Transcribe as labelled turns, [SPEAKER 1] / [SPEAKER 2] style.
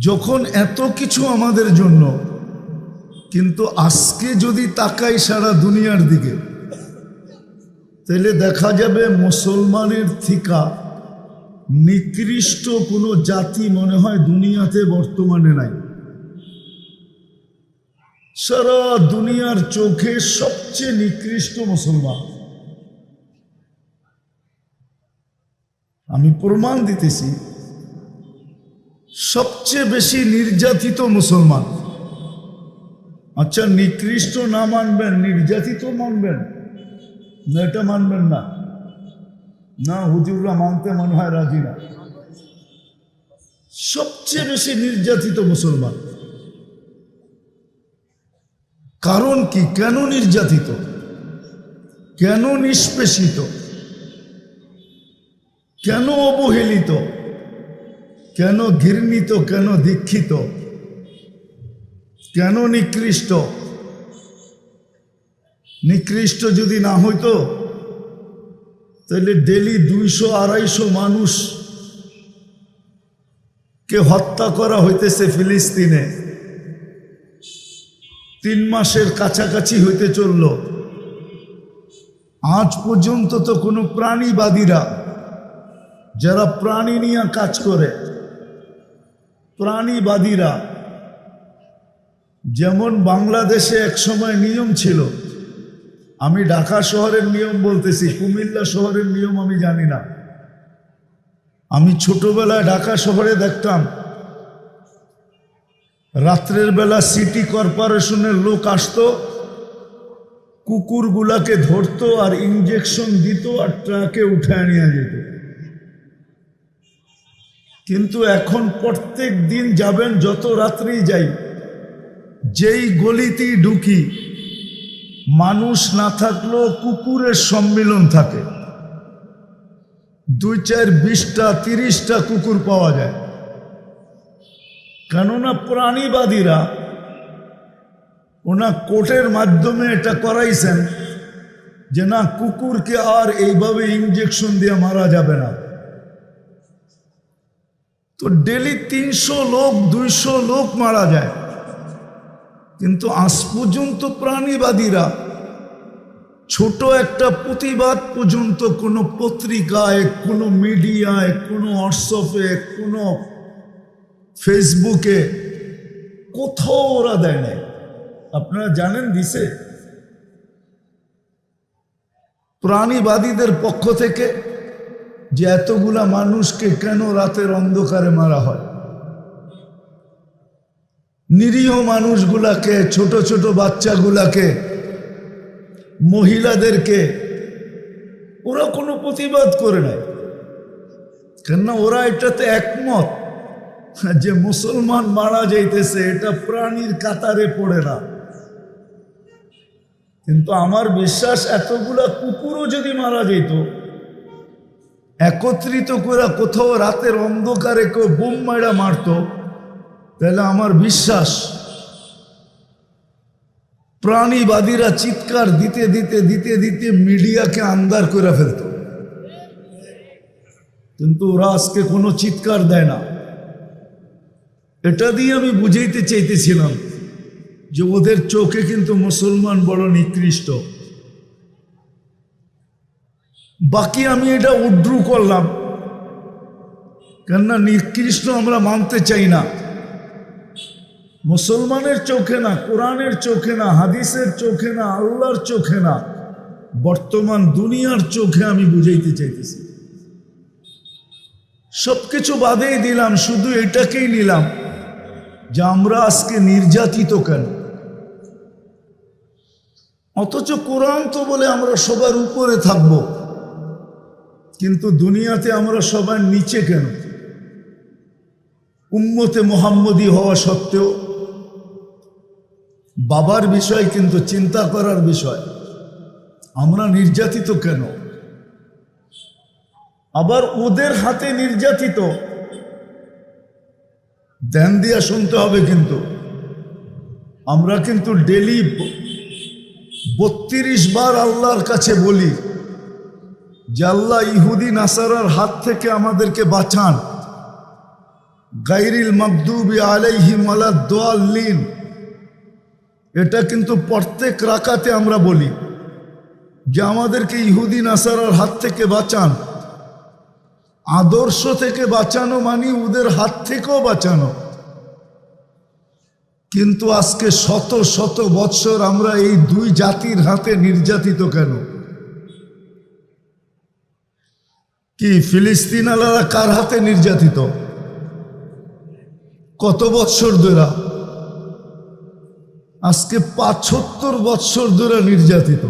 [SPEAKER 1] যখন এত কিছু আমাদের জন্য, কিন্তু আজকে যদি তাকাই সারা দুনিয়ার দিকে, তাহলে দেখা যাবে মুসলমানের থিকা নিকৃষ্ট কোনো জাতি মনে হয় দুনিয়াতে বর্তমানে নাই। সারা দুনিয়ার চোখে সবচেয়ে নিকৃষ্ট মুসলমান। আমি প্রমাণ দিতেছি সবচেয়ে বেশি নির্যাতিত মুসলমান। আচ্ছা নিকৃষ্ট না মানবেন, নির্যাতিত মানবেন? না, এটা মানবেন না। না, হুজুররা মানতে মনে হয় রাজি না। সবচেয়ে বেশি নির্যাতিত মুসলমান। কারণ কি? কেন নির্যাতিত? কেন নিষ্পেষিত? কেন অবহেলিত? কেন ঘৃণিত, কেন দীক্ষিত? কেন নিকৃষ্ট? নিকৃষ্ট যদি না হইতো, তাহলে ডেলি দুইশো, আড়াইশো মানুষ কে হত্যা করা হইতেছে ফিলিস্তিনে। তিন মাসের কাছাকাছি হইতে চলল। আজ পর্যন্ত তো কোনো প্রাণীবাদীরা, যারা প্রাণী নিয়ে কাজ করে প্রাণীবাদীরা যেমন বাংলাদেশে এক সময় নিয়ম ছিল, আমি ঢাকা শহরের নিয়ম বলতেছি, কুমিল্লা শহরের নিয়ম আমি জানি না। আমি ছোটবেলায় ঢাকা শহরে দেখতাম, রাত্রের বেলা সিটি কর্পোরেশনের লোক আসতো, কুকুরগুলাকে ধরতো আর ইঞ্জেকশন দিত আর ট্রাকে উঠায় নিয়ে যেত। কিন্তু এখন প্রত্যেক দিন যাবেন যত রাত্রেই যাই, যেই গলিতেই ঢুকি, মানুষ না থাকলেও কুকুরের সম্মিলন থাকে। দুই চার বিশটা, তিরিশটা কুকুর পাওয়া যায়। কেননা প্রাণীবাদীরা ওনা কোর্টের মাধ্যমে এটা করাইছেন যে, না, কুকুরকে আর এইভাবে ইঞ্জেকশন দিয়ে মারা যাবে না। তো ডেলি তিনশো লোক, দুইশো লোক মারা যায়। কিন্তু আজ পর্যন্ত প্রাণীবাদীরা ছোট একটা প্রতিবাদ পর্যন্ত কোনো পত্রিকায়, কোনো মিডিয়ায়, কোনো হোয়াটসঅ্যাপে, কোনো ফেসবুকে কোথাও ওরা দেয় নাই। আপনারা জানেন দিছে? প্রাণীবাদীদের পক্ষ থেকে যে এতগুলা মানুষকে কেন রাতের অন্ধকারে মারা হয়? নিরীহ মানুষগুলাকে, ছোট ছোট বাচ্চাগুলাকে, মহিলাদেরকে ওরা কোনো প্রতিবাদ করে নাই। কেননা ওরা এটাতে একমত যে মুসলমান মারা যাইতেছে, এটা প্রাণীর কাতারে পড়ে না। কিন্তু আমার বিশ্বাস, এতগুলা কুকুরও যদি মারা যেত একত্রিত করে কোথাও রাতের অন্ধকারে কেউ বোম মারা মারত, তাহলে আমার বিশ্বাস, প্রাণীবাদীরা চিৎকার দিতে দিতে দিতে দিতে মিডিয়াকে আন্দার করে ফেলত। কিন্তু ওরা আজকে কোনো চিৎকার দেয় না। এটা দিয়ে আমি বুঝাইতে চাইতেছিলাম যে ওদের চোখে কিন্তু মুসলমান বড় নিকৃষ্ট। বাকি আমি এটা উড্রু করলাম। কেননা নিকৃষ্ট আমরা মানতে চাই না। মুসলমানের চোখে না, কোরআনের চোখে না, হাদিসের চোখে না, আল্লাহর চোখে না, বর্তমান দুনিয়ার চোখে আমি বুঝাইতে চাইতেছি। সবকিছু বাদেই দিলাম, শুধু এটাকেই নিলাম যে আমরা আজকে নির্যাতিত কেন? অথচ কোরআন তো বলে আমরা সবার উপরে থাকব। কিন্তু দুনিয়াতে আমরা সবার নিচে কেন? উম্মতে মোহাম্মদী হওয়া সত্ত্বেও বাবার বিষয় কিন্তু চিন্তা করার বিষয়। আমরা নির্যাতিত কেন? আবার ওদের হাতে নির্যাতিত। ধ্যান দিয়া শুনতে হবে কিন্তু। আমরা কিন্তু ডেলি বত্রিশ বার আল্লাহর কাছে বলি আল্লাহ ইহুদি নাসারার হাত থেকে আমাদেরকে বাঁচান। গাইরিল মকদুবি আলাইহি মালাদ্দাল্লিন এটা কিন্তু প্রত্যেক রাকাতে আমরা বলি যে আমাদেরকে ইহুদি নাসারার হাত থেকে বাঁচান। আদর্শ থেকে বাঁচানো মানে ওদের হাত থেকেও বাঁচানো। কিন্তু আজকে শত শত বৎসর আমরা এই দুই জাতির হাতে নির্যাতিত কেন? কি ফিলিস্তিন আলারা কার হাতে নির্যাতিত? কত বৎসর ধরা? আজকে পাঁচত্তর বৎসর ধরে নির্যাতিত।